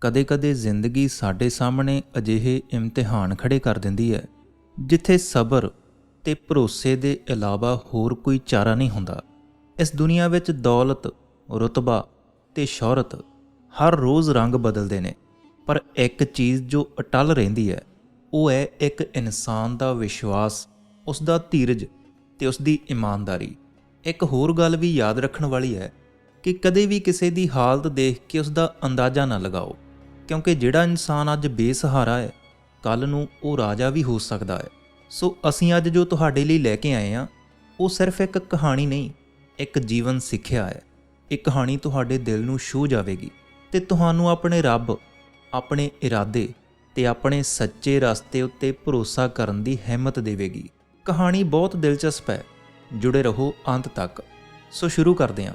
ਕਦੇ-ਕਦੇ ਜ਼ਿੰਦਗੀ ਸਾਡੇ ਸਾਹਮਣੇ ਅਜਿਹੇ ਇਮਤਿਹਾਨ ਖੜੇ ਕਰ ਦਿੰਦੀ ਹੈ, ਜਿੱਥੇ ਸਬਰ ਤੇ ਭਰੋਸੇ ਦੇ ਇਲਾਵਾ ਹੋਰ ਕੋਈ ਚਾਰਾ ਨਹੀਂ ਹੁੰਦਾ। ਇਸ ਦੁਨੀਆ ਵਿੱਚ ਦੌਲਤ, ਰੁਤਬਾ ਤੇ ਸ਼ੌਹਰਤ ਹਰ ਰੋਜ਼ ਰੰਗ ਬਦਲਦੇ ਨੇ, ਪਰ ਇੱਕ ਚੀਜ਼ ਜੋ ਅਟਲ ਰਹਿੰਦੀ ਹੈ, ਉਹ ਹੈ ਇੱਕ ਇਨਸਾਨ ਦਾ ਵਿਸ਼ਵਾਸ ਉਸ ਦਾ ਧੀਰਜ ਤੇ ਉਸ ਦੀ ਇਮਾਨਦਾਰੀ। ਇੱਕ ਹੋਰ ਗੱਲ ਵੀ ਯਾਦ ਰੱਖਣ ਵਾਲੀ ਹੈ ਕਿ ਕਦੇ ਵੀ ਕਿਸੇ ਦੀ ਹਾਲਤ ਦੇਖ ਕੇ ਉਸ ਦਾ ਅੰਦਾਜ਼ਾ ਨਾ ਲਗਾਓ। ਕਿਉਂਕਿ ਜਿਹੜਾ ਇਨਸਾਨ ਅੱਜ ਬੇਸਹਾਰਾ ਹੈ ਕੱਲ ਨੂੰ ਉਹ ਰਾਜਾ ਵੀ ਹੋ ਸਕਦਾ ਹੈ। ਸੋ ਅਸੀਂ ਅੱਜ ਜੋ ਤੁਹਾਡੇ ਲਈ ਲੈ ਕੇ ਆਏ ਹਾਂ, ਉਹ ਸਿਰਫ ਇੱਕ ਕਹਾਣੀ ਨਹੀਂ, ਇੱਕ ਜੀਵਨ ਸਿੱਖਿਆ ਹੈ। ਇਹ ਕਹਾਣੀ ਤੁਹਾਡੇ ਦਿਲ ਨੂੰ ਛੂਹ ਜਾਵੇਗੀ ਤੇ ਤੁਹਾਨੂੰ ਆਪਣੇ ਰੱਬ, ਆਪਣੇ ਇਰਾਦੇ ਤੇ ਆਪਣੇ ਸੱਚੇ ਰਸਤੇ ਉੱਤੇ ਭਰੋਸਾ ਕਰਨ ਦੀ ਹਿੰਮਤ ਦੇਵੇਗੀ। ਕਹਾਣੀ ਬਹੁਤ ਦਿਲਚਸਪ ਹੈ, ਜੁੜੇ ਰਹੋ ਅੰਤ ਤੱਕ। ਸੋ ਸ਼ੁਰੂ ਕਰਦੇ ਹਾਂ।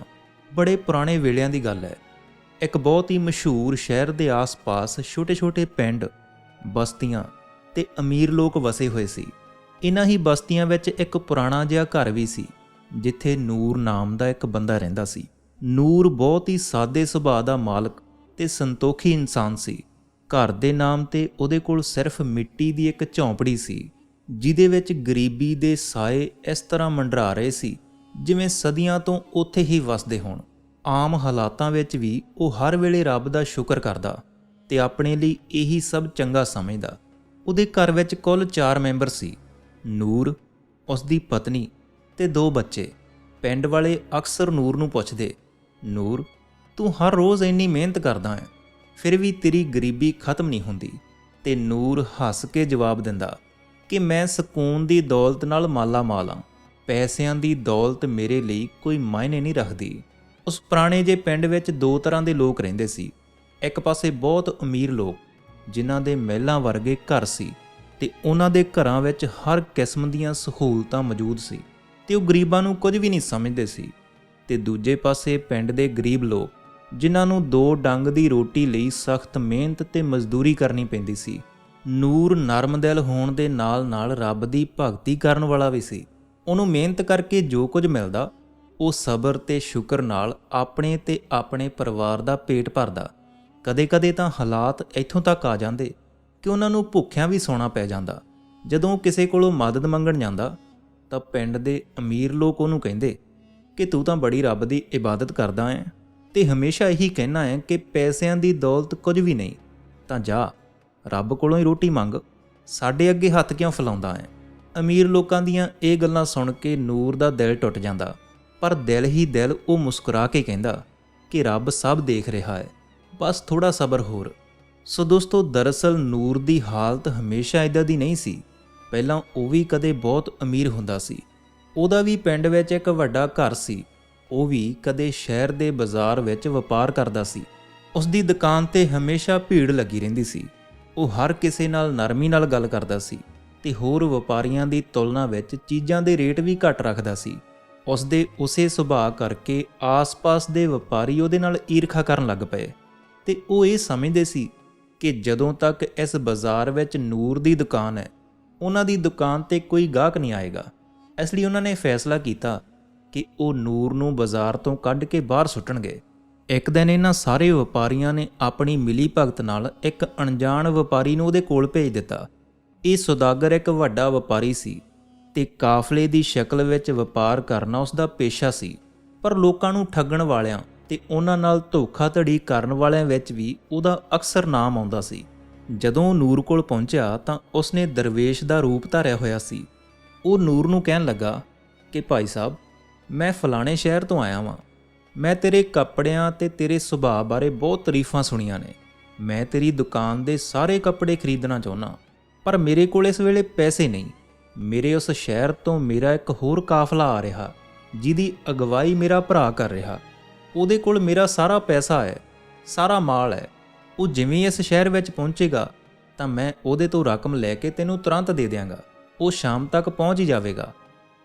ਬੜੇ ਪੁਰਾਣੇ ਵੇਲਿਆਂ ਦੀ ਗੱਲ ਹੈ। ਇੱਕ ਬਹੁਤ ਹੀ ਮਸ਼ਹੂਰ ਸ਼ਹਿਰ ਦੇ ਆਸ-ਪਾਸ ਛੋਟੇ-ਛੋਟੇ ਪਿੰਡ, ਬਸਤੀਆਂ ਤੇ ਅਮੀਰ ਲੋਕ ਵਸੇ ਹੋਏ ਸੀ। ਇਨ੍ਹਾਂ ਹੀ ਬਸਤੀਆਂ ਵਿੱਚ ਇੱਕ ਪੁਰਾਣਾ ਜਿਹਾ ਘਰ ਵੀ ਸੀ, ਜਿੱਥੇ ਨੂਰ ਨਾਮ ਦਾ ਇੱਕ ਬੰਦਾ ਰਹਿੰਦਾ ਸੀ। ਨੂਰ ਬਹੁਤ ਹੀ ਸਾਦੇ ਸੁਭਾਅ ਦਾ ਮਾਲਕ ਤੇ ਸੰਤੋਖੀ ਇਨਸਾਨ ਸੀ। ਘਰ ਦੇ ਨਾਮ ਤੇ ਉਹਦੇ ਕੋਲ ਸਿਰਫ ਮਿੱਟੀ ਦੀ ਇੱਕ ਝੌਂਪੜੀ ਸੀ, ਜਿਹਦੇ ਵਿੱਚ ਗਰੀਬੀ ਦੇ ਸਾਏ ਇਸ ਤਰ੍ਹਾਂ ਮੰਡਰਾ ਰਹੇ ਸੀ, ਜਿਵੇਂ ਸਦੀਆਂ ਤੋਂ ਉੱਥੇ ਹੀ ਵਸਦੇ ਹੋਣ। ਆਮ ਹਾਲਾਤਾਂ ਵਿੱਚ ਵੀ ਉਹ ਹਰ ਵੇਲੇ ਰੱਬ ਦਾ ਸ਼ੁਕਰ ਕਰਦਾ ਤੇ ਆਪਣੇ ਲਈ ਇਹੀ ਸਭ ਚੰਗਾ ਸਮਝਦਾ। ਉਹਦੇ ਘਰ ਵਿੱਚ ਕੁੱਲ 4 ਮੈਂਬਰ ਸੀ। ਨੂਰ ਉਸ ਦੀ ਪਤਨੀ ਤੇ ਦੋ ਬੱਚੇ। ਪਿੰਡ ਵਾਲੇ ਅਕਸਰ ਨੂਰ ਨੂੰ ਪੁੱਛਦੇ, ਨੂਰ, ਤੂੰ ਹਰ ਰੋਜ਼ ਇੰਨੀ ਮਿਹਨਤ ਕਰਦਾ ਹੈ, ਫਿਰ ਵੀ ਤੇਰੀ ਗਰੀਬੀ ਖਤਮ ਨਹੀਂ ਹੁੰਦੀ। ਤੇ ਨੂਰ ਹੱਸ ਕੇ ਜਵਾਬ ਦਿੰਦਾ, ਕਿ ਮੈਂ ਸਕੂਨ ਦੀ ਦੌਲਤ ਨਾਲ ਮਾਲਾ ਮਾਲਾਂ ਪੈਸਿਆਂ ਦੀ ਦੌਲਤ ਮੇਰੇ ਲਈ ਕੋਈ ਮਾਇਨੇ ਨਹੀਂ ਰੱਖਦੀ। ਉਸ ਪੁਰਾਣੇ ਜੇ ਪਿੰਡ ਵਿੱਚ ਦੋ ਤਰ੍ਹਾਂ ਦੇ ਲੋਕ ਰਹਿੰਦੇ ਸੀ। ਇੱਕ ਪਾਸੇ ਬਹੁਤ ਅਮੀਰ ਲੋਕ, ਜਿਨ੍ਹਾਂ ਦੇ ਮਹਿਲਾਂ ਵਰਗੇ ਘਰ ਸੀ ਤੇ ਉਹਨਾਂ ਦੇ ਘਰਾਂ ਵਿੱਚ ਹਰ ਕਿਸਮ ਦੀਆਂ ਸਹੂਲਤਾਂ ਮੌਜੂਦ ਸੀ ਤੇ ਉਹ ਗਰੀਬਾਂ ਨੂੰ ਕੁਝ ਵੀ ਨਹੀਂ ਸਮਝਦੇ ਸੀ। ਤੇ ਦੂਜੇ ਪਾਸੇ ਪਿੰਡ ਦੇ ਗਰੀਬ ਲੋਕ, ਜਿਨ੍ਹਾਂ ਨੂੰ ਦੋ ਡੰਗ ਦੀ ਰੋਟੀ ਲਈ ਸਖਤ ਮਿਹਨਤ ਤੇ ਮਜ਼ਦੂਰੀ ਕਰਨੀ ਪੈਂਦੀ ਸੀ, ਨੂਰ ਨਰਮ ਦਿਲ ਹੋਣ ਦੇ ਨਾਲ-ਨਾਲ ਰੱਬ ਦੀ ਭਗਤੀ ਕਰਨ ਵਾਲਾ ਵੀ ਸੀ। ਉਹਨੂੰ ਮਿਹਨਤ ਕਰਕੇ ਜੋ ਕੁਝ ਮਿਲਦਾ ਉਹ ਸਬਰ ਤੇ ਸ਼ੁਕਰ ਨਾਲ ਆਪਣੇ ਤੇ ਆਪਣੇ ਪਰਿਵਾਰ ਦਾ ਪੇਟ ਭਰਦਾ। ਕਦੇ-ਕਦੇ ਤਾਂ ਹਾਲਾਤ ਇੱਥੋਂ ਤੱਕ ਆ ਜਾਂਦੇ ਕਿ ਉਹਨਾਂ ਨੂੰ ਭੁੱਖਿਆਂ ਵੀ ਸੌਣਾ ਪੈ ਜਾਂਦਾ। ਜਦੋਂ ਕਿਸੇ ਕੋਲੋਂ ਮਦਦ ਮੰਗਣ ਜਾਂਦਾ, ਤਾਂ ਪਿੰਡ ਦੇ ਅਮੀਰ ਲੋਕ ਉਹਨੂੰ ਕਹਿੰਦੇ ਕਿ, ਤੂੰ ਤਾਂ ਬੜੀ ਰੱਬ ਦੀ ਇਬਾਦਤ ਕਰਦਾ ਹੈ ਤੇ ਹਮੇਸ਼ਾ ਇਹੀ ਕਹਿਣਾ ਹੈ ਕਿ ਪੈਸਿਆਂ ਦੀ ਦੌਲਤ ਕੁਝ ਵੀ ਨਹੀਂ। ਤਾਂ ਜਾ, ਰੱਬ ਕੋਲੋਂ ਹੀ ਰੋਟੀ ਮੰਗ। ਸਾਡੇ ਅੱਗੇ ਹੱਥ ਕਿਉਂ ਫਲਾਉਂਦਾ ਹੈ? ਅਮੀਰ ਲੋਕਾਂ ਦੀਆਂ ਇਹ ਗੱਲਾਂ ਸੁਣ ਕੇ ਨੂਰ ਦਾ ਦਿਲ ਟੁੱਟ ਜਾਂਦਾ। ਪਰ ਦਿਲ ਹੀ ਦਿਲ ਉਹ ਮੁਸਕਰਾ ਕੇ ਕਹਿੰਦਾ ਕਿ ਰੱਬ ਸਭ ਦੇਖ ਰਿਹਾ ਹੈ, ਬਸ ਥੋੜਾ ਸਬਰ ਹੋਰ। ਸੋ ਦੋਸਤੋ, ਦਰਅਸਲ ਨੂਰ ਦੀ ਹਾਲਤ ਹਮੇਸ਼ਾ ਇਦਾਂ ਦੀ ਨਹੀਂ ਸੀ। ਪਹਿਲਾਂ ਉਹ ਵੀ ਕਦੇ ਬਹੁਤ ਅਮੀਰ ਹੁੰਦਾ ਸੀ। ਉਹਦਾ ਵੀ ਪਿੰਡ ਵਿੱਚ ਇੱਕ ਵੱਡਾ ਘਰ ਸੀ। ਉਹ ਵੀ ਕਦੇ ਸ਼ਹਿਰ ਦੇ ਬਾਜ਼ਾਰ ਵਿੱਚ ਵਪਾਰ ਕਰਦਾ ਸੀ। ਉਸ ਦੀ ਦੁਕਾਨ ਤੇ ਹਮੇਸ਼ਾ ਭੀੜ ਲੱਗੀ ਰਹਿੰਦੀ ਸੀ। ਉਹ ਹਰ ਕਿਸੇ ਨਾਲ ਨਰਮੀ ਨਾਲ ਗੱਲ ਕਰਦਾ ਸੀ ਤੇ ਹੋਰ ਵਪਾਰੀਆਂ ਦੀ ਤੁਲਨਾ ਵਿੱਚ ਚੀਜ਼ਾਂ ਦੇ ਰੇਟ ਵੀ ਘੱਟ ਰੱਖਦਾ ਸੀ। ਉਸ ਦੇ ਉਸੇ ਸੁਭਾਅ ਕਰਕੇ ਆਸ-ਪਾਸ ਦੇ ਵਪਾਰੀ ਉਹਦੇ ਨਾਲ ਈਰਖਾ ਕਰਨ ਲੱਗ ਪਏ। ਤੇ ਉਹ ਇਹ ਸਮਝਦੇ ਸੀ ਕਿ ਜਦੋਂ ਤੱਕ ਇਸ ਬਾਜ਼ਾਰ ਵਿੱਚ ਨੂਰ ਦੀ ਦੁਕਾਨ ਹੈ, ਉਹਨਾਂ ਦੀ ਦੁਕਾਨ ਤੇ ਕੋਈ ਗਾਹਕ ਨਹੀਂ ਆਏਗਾ। ਇਸ ਲਈ ਉਹਨਾਂ ਨੇ ਫੈਸਲਾ ਕੀਤਾ ਕਿ ਉਹ ਨੂਰ ਨੂੰ ਬਾਜ਼ਾਰ ਤੋਂ ਕੱਢ ਕੇ ਬਾਹਰ ਸੁੱਟਣਗੇ। ਇੱਕ ਦਿਨ ਇਹਨਾਂ ਸਾਰੇ ਵਪਾਰੀਆਂ ਨੇ ਆਪਣੀ ਮਿਲੀ ਭਗਤ ਨਾਲ ਇੱਕ ਅਣਜਾਣ ਵਪਾਰੀ ਨੂੰ ਉਹਦੇ ਕੋਲ ਭੇਜ ਦਿੱਤਾ। ਇਹ ਸੁਦਾਗਰ ਇੱਕ ਵੱਡਾ ਵਪਾਰੀ ਸੀ। ਤੇ ਕਾਫਲੇ ਦੀ ਸ਼ਕਲ ਵਿੱਚ ਵਪਾਰ ਕਰਨਾ ਉਸ ਦਾ ਪੇਸ਼ਾ ਸੀ। ਪਰ ਲੋਕਾਂ ਨੂੰ ਠੱਗਣ ਵਾਲਿਆਂ ਤੇ ਉਹਨਾਂ ਨਾਲ ਧੋਖਾਧੜੀ ਕਰਨ ਵਾਲਿਆਂ ਵਿੱਚ ਵੀ ਉਹਦਾ ਅਕਸਰ ਨਾਮ ਆਉਂਦਾ ਸੀ। ਜਦੋਂ ਉਹ ਨੂਰ ਕੋਲ ਪਹੁੰਚਿਆ ਤਾਂ ਉਸਨੇ ਦਰਵੇਸ਼ ਦਾ ਰੂਪ ਧਾਰਿਆ ਹੋਇਆ ਸੀ। ਉਹ ਨੂਰ ਨੂੰ ਕਹਿਣ ਲੱਗਾ ਕਿ, ਭਾਈ ਸਾਹਿਬ, ਮੈਂ ਫਲਾਣੇ ਸ਼ਹਿਰ ਤੋਂ ਆਇਆ ਵਾਂ। ਮੈਂ ਤੇਰੇ ਕੱਪੜਿਆਂ ਤੇ ਤੇਰੇ ਸੁਭਾਅ ਬਾਰੇ ਬਹੁਤ ਤਾਰੀਫਾਂ ਸੁਣੀਆਂ ਨੇ। ਮੈਂ ਤੇਰੀ ਦੁਕਾਨ ਦੇ ਸਾਰੇ ਕੱਪੜੇ ਖਰੀਦਣਾ ਚਾਹੁੰਦਾ, ਪਰ ਮੇਰੇ ਕੋਲ ਇਸ ਵੇਲੇ ਪੈਸੇ ਨਹੀਂ। ਮੇਰੇ ਉਸ ਸ਼ਹਿਰ ਤੋਂ ਮੇਰਾ ਇੱਕ ਹੋਰ ਕਾਫਲਾ ਆ ਰਿਹਾ, ਜਿਹਦੀ ਅਗਵਾਈ ਮੇਰਾ ਭਰਾ ਕਰ ਰਿਹਾ। ਉਹਦੇ ਕੋਲ ਮੇਰਾ ਸਾਰਾ ਪੈਸਾ ਹੈ, ਸਾਰਾ ਮਾਲ ਹੈ। ਉਹ ਜਿਵੇਂ ਇਸ ਸ਼ਹਿਰ ਵਿੱਚ ਪਹੁੰਚੇਗਾ, ਤਾਂ ਮੈਂ ਉਹਦੇ ਤੋਂ ਰਕਮ ਲੈ ਕੇ ਤੈਨੂੰ ਤੁਰੰਤ ਦੇ ਦਿਆਂਗਾ। ਉਹ ਸ਼ਾਮ ਤੱਕ ਪਹੁੰਚ ਹੀ ਜਾਵੇਗਾ।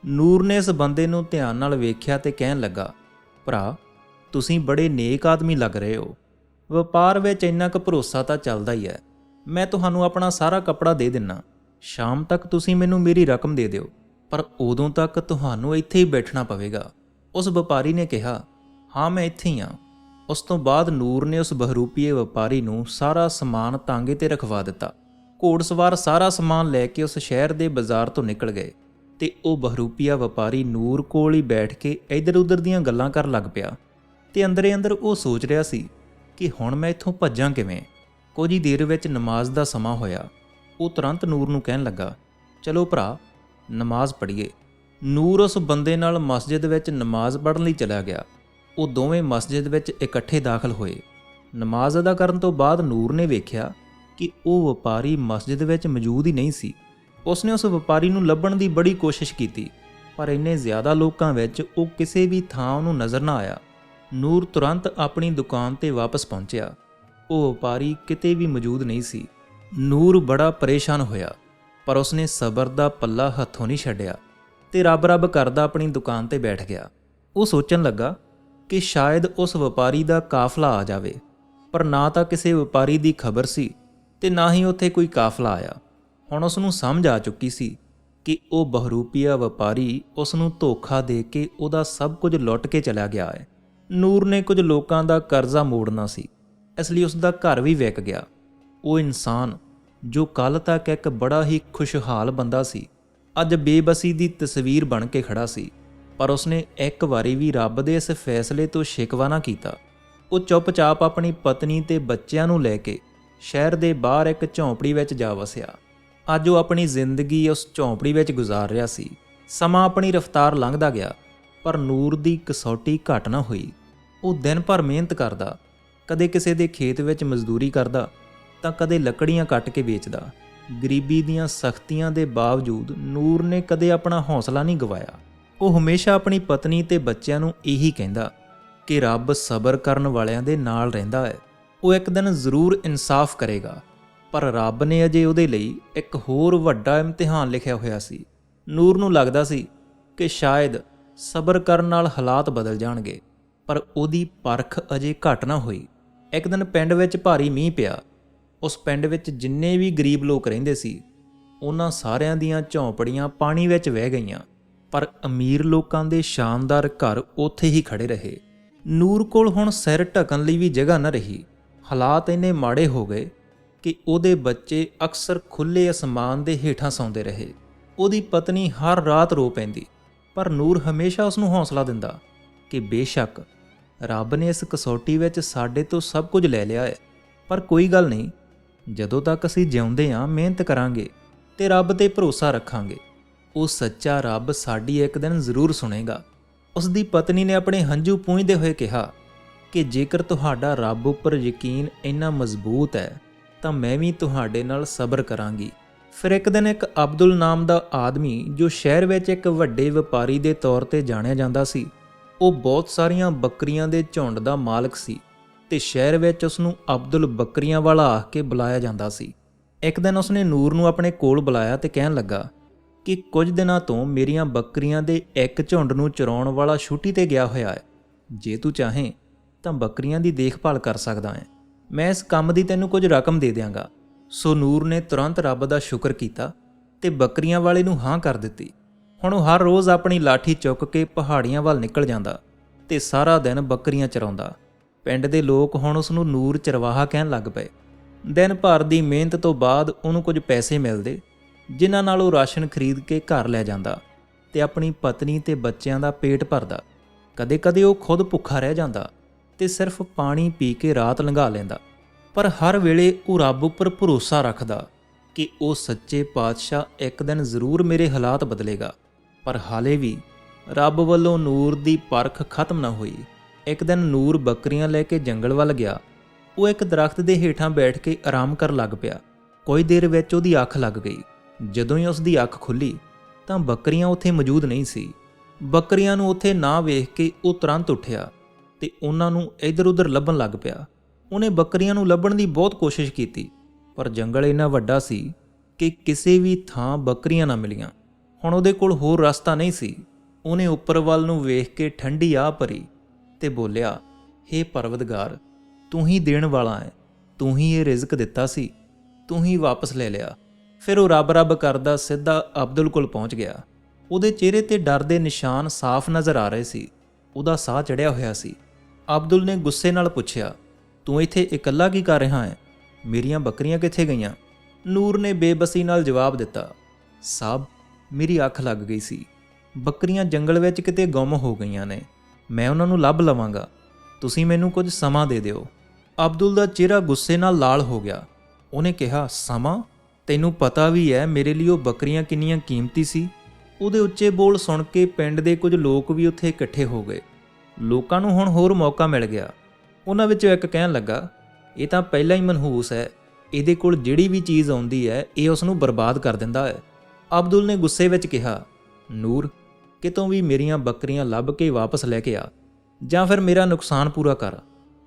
ਨੂਰ ਨੇ ਇਸ ਬੰਦੇ ਨੂੰ ਧਿਆਨ ਨਾਲ ਵੇਖਿਆ ਤੇ ਕਹਿਣ ਲੱਗਾ, ਭਰਾ, ਤੁਸੀਂ ਬੜੇ ਨੇਕ ਆਦਮੀ ਲੱਗ ਰਹੇ ਹੋ। ਵਪਾਰ ਵਿੱਚ ਇੰਨਾ ਕੁ ਭਰੋਸਾ ਤਾਂ ਚੱਲਦਾ ਹੀ ਹੈ। ਮੈਂ ਤੁਹਾਨੂੰ ਆਪਣਾ ਸਾਰਾ ਕੱਪੜਾ ਦੇ ਦਿੰਨਾ। ਸ਼ਾਮ ਤੱਕ ਤੁਸੀਂ ਮੈਨੂੰ ਮੇਰੀ ਰਕਮ ਦੇ ਦਿਓ, ਪਰ ਉਦੋਂ ਤੱਕ ਤੁਹਾਨੂੰ ਇੱਥੇ ਹੀ ਬੈਠਣਾ ਪਵੇਗਾ। ਉਸ ਵਪਾਰੀ ਨੇ ਕਿਹਾ, ਹਾਂ, ਮੈਂ ਇੱਥੇ ਹੀ ਹਾਂ। ਉਸ ਤੋਂ ਬਾਅਦ ਨੂਰ ਨੇ ਉਸ ਬਹਰੂਪੀਏ ਵਪਾਰੀ ਨੂੰ ਸਾਰਾ ਸਮਾਨ ਤਾਂਗੇ ਤੇ ਰਖਵਾ ਦਿੱਤਾ। ਘੋੜਸਵਾਰ ਸਾਰਾ ਸਮਾਨ ਲੈ ਕੇ ਉਸ ਸ਼ਹਿਰ ਦੇ ਬਾਜ਼ਾਰ ਤੋਂ ਨਿਕਲ ਗਏ ਤੇ ਉਹ ਬਹਰੂਪੀਆ ਵਪਾਰੀ ਨੂਰ ਕੋਲ ਹੀ ਬੈਠ ਕੇ ਇੱਧਰ-ਉੱਧਰ ਦੀਆਂ ਗੱਲਾਂ ਕਰਨ ਲੱਗ ਪਿਆ ਤੇ ਅੰਦਰੇ ਅੰਦਰ ਉਹ ਸੋਚ ਰਿਹਾ ਸੀ ਕਿ ਹੁਣ ਮੈਂ ਇੱਥੋਂ ਭੱਜਾਂ ਕਿਵੇਂ? ਕੁਝ ਹੀ ਦੇਰ ਵਿੱਚ ਨਮਾਜ਼ ਦਾ ਸਮਾਂ ਹੋਇਆ। ਉਹ ਤੁਰੰਤ ਨੂਰ ਨੂੰ ਕਹਿਣ ਲੱਗਾ, ਚਲੋ ਭਰਾ, ਨਮਾਜ਼ ਪੜ੍ਹੀਏ। ਨੂਰ ਉਸ ਬੰਦੇ ਨਾਲ ਮਸਜਿਦ ਵਿੱਚ ਨਮਾਜ਼ ਪੜ੍ਹਨ ਲਈ ਚਲਾ ਗਿਆ। ਉਹ ਦੋਵੇਂ ਮਸਜਿਦ ਵਿੱਚ ਇਕੱਠੇ ਦਾਖਲ ਹੋਏ। ਨਮਾਜ਼ ਅਦਾ ਕਰਨ ਤੋਂ ਬਾਅਦ ਨੂਰ ਨੇ ਵੇਖਿਆ ਕਿ ਉਹ ਵਪਾਰੀ ਮਸਜਿਦ ਵਿੱਚ ਮੌਜੂਦ ਹੀ ਨਹੀਂ ਸੀ। ਉਸਨੇ ਉਸ ਵਪਾਰੀ ਨੂੰ ਲੱਭਣ ਦੀ ਬੜੀ ਕੋਸ਼ਿਸ਼ ਕੀਤੀ, ਪਰ ਇੰਨੇ ਜ਼ਿਆਦਾ ਲੋਕਾਂ ਵਿੱਚ ਉਹ ਕਿਸੇ ਵੀ ਥਾਂ ਉਹਨੂੰ ਨਜ਼ਰ ਨਾ ਆਇਆ। ਨੂਰ ਤੁਰੰਤ ਆਪਣੀ ਦੁਕਾਨ ਤੇ ਵਾਪਸ ਪਹੁੰਚਿਆ। ਉਹ ਵਪਾਰੀ ਕਿਤੇ ਵੀ ਮੌਜੂਦ ਨਹੀਂ ਸੀ। ਨੂਰ ਬੜਾ ਪਰੇਸ਼ਾਨ ਹੋਇਆ, ਪਰ ਉਸਨੇ ਸਬਰ ਦਾ ਪੱਲਾ ਹੱਥੋਂ ਨਹੀਂ ਛੱਡਿਆ ਤੇ ਰੱਬ-ਰੱਬ ਕਰਦਾ ਆਪਣੀ ਦੁਕਾਨ ਤੇ ਬੈਠ ਗਿਆ। ਉਹ ਸੋਚਣ ਲੱਗਾ ਕਿ ਸ਼ਾਇਦ ਉਸ ਵਪਾਰੀ ਦਾ ਕਾਫਲਾ ਆ ਜਾਵੇ, ਪਰ ਨਾ ਤਾਂ ਕਿਸੇ ਵਪਾਰੀ ਦੀ ਖਬਰ ਸੀ ਤੇ ਨਾ ਹੀ ਉੱਥੇ ਕੋਈ ਕਾਫਲਾ ਆਇਆ। ਹੁਣ ਉਸ ਨੂੰ ਸਮਝ ਆ ਚੁੱਕੀ ਸੀ ਕਿ ਉਹ ਬਹਰੂਪੀਆ ਵਪਾਰੀ ਉਸ ਨੂੰ ਧੋਖਾ ਦੇ ਕੇ ਉਹਦਾ ਸਭ ਕੁਝ ਲੁੱਟ ਕੇ ਚਲਾ ਗਿਆ ਹੈ। ਨੂਰ ਨੇ ਕੁਝ ਲੋਕਾਂ ਦਾ ਕਰਜ਼ਾ ਮੋੜਨਾ ਸੀ, ਇਸ ਲਈ ਉਸ ਦਾ ਘਰ ਵੀ ਵਿਕ ਗਿਆ। ਉਹ ਇਨਸਾਨ ਜੋ ਕੱਲ ਤੱਕ ਇੱਕ ਬੜਾ ਹੀ ਖੁਸ਼ਹਾਲ ਬੰਦਾ ਸੀ। ਅੱਜ ਬੇਬਸੀ ਦੀ ਤਸਵੀਰ ਬਣ ਕੇ ਖੜਾ ਸੀ, ਪਰ ਉਸਨੇ ਇੱਕ ਵਾਰੀ ਵੀ ਰੱਬ ਦੇ ਇਸ ਫੈਸਲੇ ਤੋਂ ਸ਼ਿਕਵਾ ਨਾ ਕੀਤਾ। ਉਹ ਚੁੱਪਚਾਪ ਆਪਣੀ ਪਤਨੀ ਤੇ ਬੱਚਿਆਂ ਨੂੰ ਲੈ ਕੇ ਸ਼ਹਿਰ ਦੇ ਬਾਹਰ ਇੱਕ ਝੌਂਪੜੀ ਵਿੱਚ ਜਾ ਵਸਿਆ। ਅੱਜ ਉਹ ਆਪਣੀ ਜ਼ਿੰਦਗੀ ਉਸ ਝੌਂਪੜੀ ਵਿੱਚ ਗੁਜ਼ਾਰ ਰਿਹਾ ਸੀ। ਸਮਾਂ ਆਪਣੀ ਰਫ਼ਤਾਰ ਲੰਘਦਾ ਗਿਆ, ਪਰ ਨੂਰ ਦੀ ਕਸੌਟੀ ਘਟ ਨਾ ਹੋਈ। ਉਹ ਦਿਨ ਭਰ ਮਿਹਨਤ ਕਰਦਾ, ਕਦੇ ਕਿਸੇ ਦੇ ਖੇਤ ਵਿੱਚ ਮਜ਼ਦੂਰੀ ਕਰਦਾ ਤਾਂ ਕਦੇ ਲੱਕੜੀਆਂ ਕੱਟ ਕੇ ਵੇਚਦਾ। ਗਰੀਬੀ ਦੀਆਂ ਸਖਤੀਆਂ ਦੇ ਬਾਵਜੂਦ ਨੂਰ ਨੇ ਕਦੇ ਆਪਣਾ ਹੌਸਲਾ ਨਹੀਂ ਗਵਾਇਆ। ਉਹ ਹਮੇਸ਼ਾ ਆਪਣੀ ਪਤਨੀ ਤੇ ਬੱਚਿਆਂ ਨੂੰ ਇਹੀ ਕਹਿੰਦਾ ਕਿ ਰੱਬ ਸਬਰ ਕਰਨ ਵਾਲਿਆਂ ਦੇ ਨਾਲ ਰਹਿੰਦਾ ਹੈ। ਉਹ ਇੱਕ ਦਿਨ ਜ਼ਰੂਰ ਇਨਸਾਫ ਕਰੇਗਾ, ਪਰ ਰੱਬ ਨੇ ਅਜੇ ਉਹਦੇ ਲਈ ਇੱਕ ਹੋਰ ਵੱਡਾ ਇਮਤਿਹਾਨ ਲਿਖਿਆ ਹੋਇਆ ਸੀ। ਨੂਰ ਨੂੰ ਲੱਗਦਾ ਸੀ ਕਿ ਸ਼ਾਇਦ ਸਬਰ ਕਰਨ ਨਾਲ ਹਾਲਾਤ ਬਦਲ ਜਾਣਗੇ, ਪਰ ਉਹਦੀ ਪਰਖ ਅਜੇ ਘਟ ਨਾ ਹੋਈ। ਇੱਕ ਦਿਨ ਪਿੰਡ ਵਿੱਚ ਭਾਰੀ ਮੀਂਹ ਪਿਆ ਉਸ ਪਿੰਡ ਵਿੱਚ ਜਿੰਨੇ ਵੀ ਗਰੀਬ ਲੋਕ ਰਹਿੰਦੇ ਸੀ, ਉਹਨਾਂ ਸਾਰਿਆਂ ਦੀਆਂ ਝੌਂਪੜੀਆਂ ਪਾਣੀ ਵਿੱਚ ਵਹਿ ਗਈਆਂ। ਪਰ ਅਮੀਰ ਲੋਕਾਂ ਦੇ ਸ਼ਾਨਦਾਰ ਘਰ ਉੱਥੇ ਹੀ ਖੜੇ ਰਹੇ। ਨੂਰ ਕੋਲ ਹੁਣ ਸਿਰ ਢਕਣ ਲਈ ਵੀ ਜਗ੍ਹਾ ਨਾ ਰਹੀ। ਹਾਲਾਤ ਇੰਨੇ ਮਾੜੇ ਹੋ ਗਏ ਕਿ ਉਹਦੇ ਬੱਚੇ ਅਕਸਰ ਖੁੱਲੇ ਅਸਮਾਨ ਦੇ ਹੇਠਾਂ ਸੌਂਦੇ ਰਹੇ। ਉਹਦੀ ਪਤਨੀ ਹਰ ਰਾਤ ਰੋ ਪੈਂਦੀ, ਪਰ ਨੂਰ ਹਮੇਸ਼ਾ ਉਸ ਨੂੰ ਹੌਸਲਾ ਦਿੰਦਾ ਕਿ ਬੇਸ਼ੱਕ ਰੱਬ ਨੇ ਇਸ ਕਸੌਟੀ ਵਿੱਚ ਸਾਡੇ ਤੋਂ ਸਭ ਕੁਝ ਲੈ ਲਿਆ ਹੈ। ਪਰ ਕੋਈ ਗੱਲ ਨਹੀਂ ਜਦੋਂ ਤੱਕ ਅਸੀਂ ਜਿਉਂਦੇ ਹਾਂ, ਮਿਹਨਤ ਕਰਾਂਗੇ ਤੇ ਰੱਬ ਤੇ ਭਰੋਸਾ ਰੱਖਾਂਗੇ। ਉਹ ਸੱਚਾ ਰੱਬ ਸਾਡੀ ਇੱਕ ਦਿਨ ਜ਼ਰੂਰ ਸੁਣੇਗਾ। ਉਸ ਦੀ ਪਤਨੀ ਨੇ ਆਪਣੇ ਹੰਝੂ ਪੂੰਝਦੇ ਹੋਏ ਕਿਹਾ ਕਿ ਜੇਕਰ ਤੁਹਾਡਾ ਰੱਬ ਉੱਪਰ ਯਕੀਨ ਇੰਨਾ ਮਜ਼ਬੂਤ ਹੈ, ਤਾਂ ਮੈਂ ਵੀ ਤੁਹਾਡੇ ਨਾਲ ਸਬਰ ਕਰਾਂਗੀ। ਫਿਰ ਇੱਕ ਦਿਨ ਇੱਕ ਅਬਦੁਲ ਨਾਮ ਦਾ ਆਦਮੀ ਜੋ ਸ਼ਹਿਰ ਵਿੱਚ ਇੱਕ ਵੱਡੇ ਵਪਾਰੀ ਦੇ ਤੌਰ ਤੇ ਜਾਣਿਆ ਜਾਂਦਾ ਸੀ, ਉਹ ਬਹੁਤ ਸਾਰੀਆਂ ਬੱਕਰੀਆਂ ਦੇ ਝੁੰਡ ਦਾ ਮਾਲਕ ਸੀ। ਤੇ ਸ਼ਹਿਰ ਵਿੱਚ ਉਸ ਨੂੰ ਅਬਦੁਲ ਬੱਕਰੀਆਂ ਵਾਲਾ ਆਖ ਕੇ ਬੁਲਾਇਆ ਜਾਂਦਾ ਸੀ। ਇੱਕ ਦਿਨ ਉਸਨੇ ਨੂਰ ਨੂੰ ਆਪਣੇ ਕੋਲ ਬੁਲਾਇਆ ਤੇ ਕਹਿਣ ਲੱਗਾ ਕਿ ਕੁਝ ਦਿਨਾਂ ਤੋਂ ਮੇਰੀਆਂ ਬੱਕਰੀਆਂ ਦੇ ਇੱਕ ਝੁੰਡ ਨੂੰ ਚਰਾਉਣ ਵਾਲਾ ਛੁੱਟੀ ਤੇ ਗਿਆ ਹੋਇਆ ਹੈ। ਜੇ ਤੂੰ ਚਾਹੇ ਤਾਂ ਬੱਕਰੀਆਂ ਦੀ ਦੇਖਭਾਲ ਕਰ ਸਕਦਾ ਹੈ। ਮੈਂ ਇਸ ਕੰਮ ਦੀ ਤੈਨੂੰ ਕੁਝ ਰਕਮ ਦੇ ਦਿਆਂਗਾ। ਸੋ ਨੂਰ ਨੇ ਤੁਰੰਤ ਰੱਬ ਦਾ ਸ਼ੁਕਰ ਕੀਤਾ ਤੇ ਬੱਕਰੀਆਂ ਵਾਲੇ ਨੂੰ ਹਾਂ ਕਰ ਦਿੱਤੀ। ਹੁਣ ਉਹ ਹਰ ਰੋਜ਼ ਆਪਣੀ ਲਾਠੀ ਚੁੱਕ ਕੇ ਪਹਾੜੀਆਂ ਵੱਲ ਨਿਕਲ ਜਾਂਦਾ ਤੇ ਸਾਰਾ ਦਿਨ ਬੱਕਰੀਆਂ ਚਰਾਉਂਦਾ। ਪਿੰਡ ਦੇ ਲੋਕ ਹੁਣ ਉਸ ਨੂੰ ਨੂਰ ਚਰਵਾਹਾ ਕਹਿਣ ਲੱਗ ਪਏ। ਦਿਨ ਭਰ ਦੀ ਮਿਹਨਤ ਤੋਂ ਬਾਅਦ ਉਹਨੂੰ ਕੁਝ ਪੈਸੇ ਮਿਲਦੇ, ਜਿਨ੍ਹਾਂ ਨਾਲ ਉਹ ਰਾਸ਼ਨ ਖਰੀਦ ਕੇ ਘਰ ਲੈ ਜਾਂਦਾ ਤੇ ਆਪਣੀ ਪਤਨੀ ਤੇ ਬੱਚਿਆਂ ਦਾ ਪੇਟ ਭਰਦਾ। ਕਦੇ-ਕਦੇ ਉਹ ਖੁਦ ਭੁੱਖਾ ਰਹਿ ਜਾਂਦਾ ਤੇ ਸਿਰਫ ਪਾਣੀ ਪੀ ਕੇ ਰਾਤ ਲੰਘਾ ਲੈਂਦਾ। ਪਰ ਹਰ ਵੇਲੇ ਉਹ ਰੱਬ ਉੱਪਰ ਭਰੋਸਾ ਰੱਖਦਾ ਕਿ ਉਹ ਸੱਚੇ ਪਾਤਸ਼ਾਹ ਇੱਕ ਦਿਨ ਜ਼ਰੂਰ ਮੇਰੇ ਹਾਲਾਤ ਬਦਲੇਗਾ। ਪਰ ਹਾਲੇ ਵੀ ਰੱਬ ਵੱਲੋਂ ਨੂਰ ਦੀ ਪਰਖ ਖਤਮ ਨਾ ਹੋਈ। ਇੱਕ ਦਿਨ ਨੂਰ ਬੱਕਰੀਆਂ ਲੈ ਕੇ ਜੰਗਲ ਵੱਲ ਗਿਆ। ਉਹ ਇੱਕ ਦਰਖਤ ਦੇ ਹੇਠਾਂ ਬੈਠ ਕੇ ਆਰਾਮ ਕਰਨ ਲੱਗ ਪਿਆ। ਕੋਈ ਦੇਰ ਵਿੱਚ ਉਹਦੀ ਅੱਖ ਲੱਗ ਗਈ। ਜਦੋਂ ਹੀ ਉਸ ਦੀ ਅੱਖ ਖੁੱਲੀ, ਤਾਂ ਬੱਕਰੀਆਂ ਉੱਥੇ ਮੌਜੂਦ ਨਹੀਂ ਸੀ। ਬੱਕਰੀਆਂ ਨੂੰ ਉੱਥੇ ਨਾ ਵੇਖ ਕੇ ਉਹ ਤੁਰੰਤ ਉੱਠਿਆ ਤੇ ਉਹਨਾਂ ਨੂੰ ਇੱਧਰ-ਉੱਧਰ ਲੱਭਣ ਲੱਗ ਪਿਆ। ਉਹਨੇ ਬੱਕਰੀਆਂ ਨੂੰ ਲੱਭਣ ਦੀ ਬਹੁਤ ਕੋਸ਼ਿਸ਼ ਕੀਤੀ, ਪਰ ਜੰਗਲ ਇੰਨਾ ਵੱਡਾ ਸੀ ਕਿ ਕਿਸੇ ਵੀ ਥਾਂ ਬੱਕਰੀਆਂ ਨਾ ਮਿਲੀਆਂ। ਹੁਣ ਉਹਦੇ ਕੋਲ ਹੋਰ ਰਸਤਾ ਨਹੀਂ ਸੀ। ਉਹਨੇ ਉੱਪਰ ਵੱਲ ਨੂੰ ਵੇਖ ਕੇ ਠੰਡੀ ਆ ਭਰੀ। ਤੇ ਬੋਲਿਆ, ਹੇ ਪਰਵਤਗਾਰ, ਤੂੰ ਹੀ ਦੇਣ ਵਾਲਾ ਹੈ, ਤੂੰ ਹੀ ਇਹ ਰਿਜ਼ਕ ਦਿੱਤਾ ਸੀ, ਤੂੰ ਹੀ ਵਾਪਸ ਲੈ ਲਿਆ। ਫਿਰ ਉਹ ਰੱਬ ਰੱਬ ਕਰਦਾ ਸਿੱਧਾ ਅਬਦੁਲ ਕੋਲ ਪਹੁੰਚ ਗਿਆ। ਉਹਦੇ ਚਿਹਰੇ ਤੇ ਡਰ ਦੇ ਨਿਸ਼ਾਨ ਸਾਫ਼ ਨਜ਼ਰ ਆ ਰਹੇ ਸੀ। ਉਹਦਾ ਸਾਹ ਚੜਿਆ ਹੋਇਆ ਸੀ। ਅਬਦੁਲ ਨੇ ਗੁੱਸੇ ਨਾਲ ਪੁੱਛਿਆ, ਤੂੰ ਇੱਥੇ ਇਕੱਲਾ ਕੀ ਕਰ ਰਿਹਾ ਹੈ? ਮੇਰੀਆਂ ਬੱਕਰੀਆਂ ਕਿੱਥੇ ਗਈਆਂ? ਨੂਰ ਨੇ ਬੇਬਸੀ ਨਾਲ ਜਵਾਬ ਦਿੱਤਾ, ਸਾਬ, ਮੇਰੀ ਅੱਖ ਲੱਗ ਗਈ ਸੀ। ਬੱਕਰੀਆਂ ਜੰਗਲ ਵਿੱਚ ਕਿਤੇ ਗੁੰਮ ਹੋ ਗਈਆਂ ਨੇ। ਮੈਂ ਉਹਨਾਂ ਨੂੰ ਲੱਭ ਲਵਾਂਗਾ। ਤੁਸੀਂ ਮੈਨੂੰ ਕੁਝ ਸਮਾਂ ਦੇ ਦਿਓ। ਅਬਦੁਲ ਦਾ ਚਿਹਰਾ ਗੁੱਸੇ ਨਾਲ ਲਾਲ ਹੋ ਗਿਆ। ਉਹਨੇ ਕਿਹਾ, ਸਮਾਂ? ਤੈਨੂੰ ਪਤਾ ਵੀ ਹੈ ਮੇਰੇ ਲਈ ਉਹ ਬੱਕਰੀਆਂ ਕਿੰਨੀਆਂ ਕੀਮਤੀ ਸੀ? ਉਹਦੇ ਉੱਚੇ ਬੋਲ ਸੁਣ ਕੇ ਪਿੰਡ ਦੇ ਕੁਝ ਲੋਕ ਵੀ ਉੱਥੇ ਇਕੱਠੇ ਹੋ ਗਏ। ਲੋਕਾਂ ਨੂੰ ਹੁਣ ਹੋਰ ਮੌਕਾ ਮਿਲ ਗਿਆ। ਉਹਨਾਂ ਵਿੱਚੋਂ ਇੱਕ ਕਹਿਣ ਲੱਗਾ, ਇਹ ਤਾਂ ਪਹਿਲਾਂ ਹੀ ਮਨਹੂਸ ਹੈ ਇਹਦੇ ਕੋਲ ਜਿਹੜੀ ਵੀ ਚੀਜ਼ ਆਉਂਦੀ ਹੈ ਇਹ ਉਸ ਨੂੰ ਬਰਬਾਦ ਕਰ ਦਿੰਦਾ ਹੈ ਅਬਦੁਲ ਨੇ ਗੁੱਸੇ ਵਿੱਚ ਕਿਹਾ, ਨੂਰ ਕਿਤੋਂ ਵੀ ਮੇਰੀਆਂ ਬੱਕਰੀਆਂ ਲੱਭ ਕੇ ਵਾਪਸ ਲੈ ਕੇ ਆ, ਜਾਂ ਫਿਰ ਮੇਰਾ ਨੁਕਸਾਨ ਪੂਰਾ ਕਰ।